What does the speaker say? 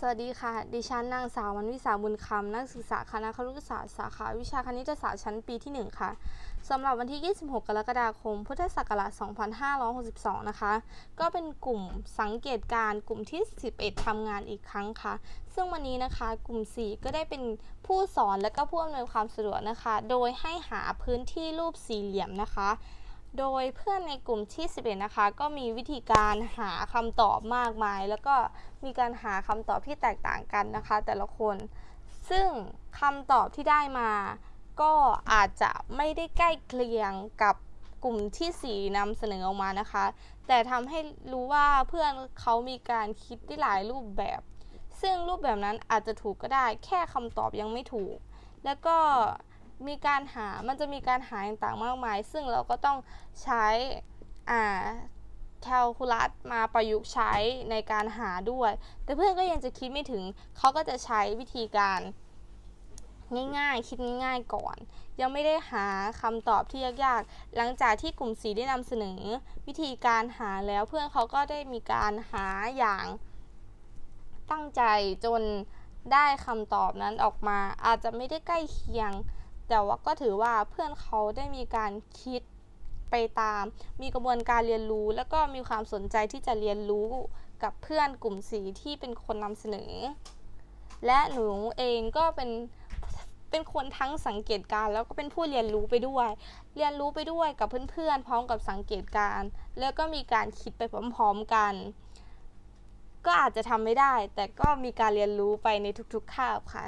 สวัสดีค่ะ ดิฉันนางสาววันวิสาบุญคำนักศึกษาคณะครุศาสตร์สาขาวิชาคณิตศาสตร์ชั้นปีที่ 1 ค่ะสำหรับวันที่ 26 กรกฎาคม พุทธศักราช 2562 นะคะ ก็เป็นกลุ่มสังเกตการ์กลุ่มที่ 11ทำงานอีกครั้งค่ะ ซึ่งวันนี้นะคะกลุ่ม 4 ก็ได้เป็นผู้สอนและก็ผู้อำนวยความสะดวกนะคะ โดยให้หาพื้นที่รูปสี่เหลี่ยมนะคะ โดยเพื่อนในกลุ่มที่11นะคะ ก็มีวิธีการหาคำตอบมากมาย แล้วก็มีการหาคำตอบที่แตกต่างกันนะคะ แต่ละคน ซึ่งคำตอบที่ได้มา ก็อาจจะไม่ได้ใกล้เคียงกับกลุ่มที่ 4นำเสนอออกมานะคะ แต่ทำให้รู้ว่าเพื่อนเขามีการคิดได้หลายรูปแบบ ซึ่งรูปแบบนั้นอาจจะถูกก็ได้ แค่คำตอบยังไม่ถูก แล้วก็ มีการหา มันจะมีการหาต่างๆมากมาย ซึ่งเราก็ต้องใช้อ่าแคลคูลัสมาประยุกต์ใช้ในการหาด้วย แต่เพื่อนก็ยังจะคิดไม่ถึง เขาก็จะใช้วิธีการง่ายๆ คิดง่ายๆก่อน ยังไม่ได้หาคำตอบที่ยากๆ หลังจากที่กลุ่มสีได้นำเสนอ วิธีการหาแล้วเพื่อนเขาก็ได้มีการหาอย่างตั้งใจจนได้คำตอบนั้นออกมา อาจจะไม่ได้ใกล้เคียง แต่ว่าก็ถือว่าเพื่อนเขาได้มีการคิดไปตาม มีกระบวนการเรียนรู้ แล้วก็มีความสนใจที่จะเรียนรู้กับเพื่อนกลุ่มสีที่เป็นคนนำเสนอ และหนูเองก็เป็นเป็นคนทั้งสังเกตการแล้วก็เป็นผู้เรียนรู้ไปด้วย เรียนรู้ไปด้วยกับเพื่อนๆพร้อมกับสังเกตการแล้วก็มีการคิดไปพร้อมๆกัน ก็อาจจะทำไม่ได้ แต่ก็มีการเรียนรู้ไปในทุกๆคาบค่ะ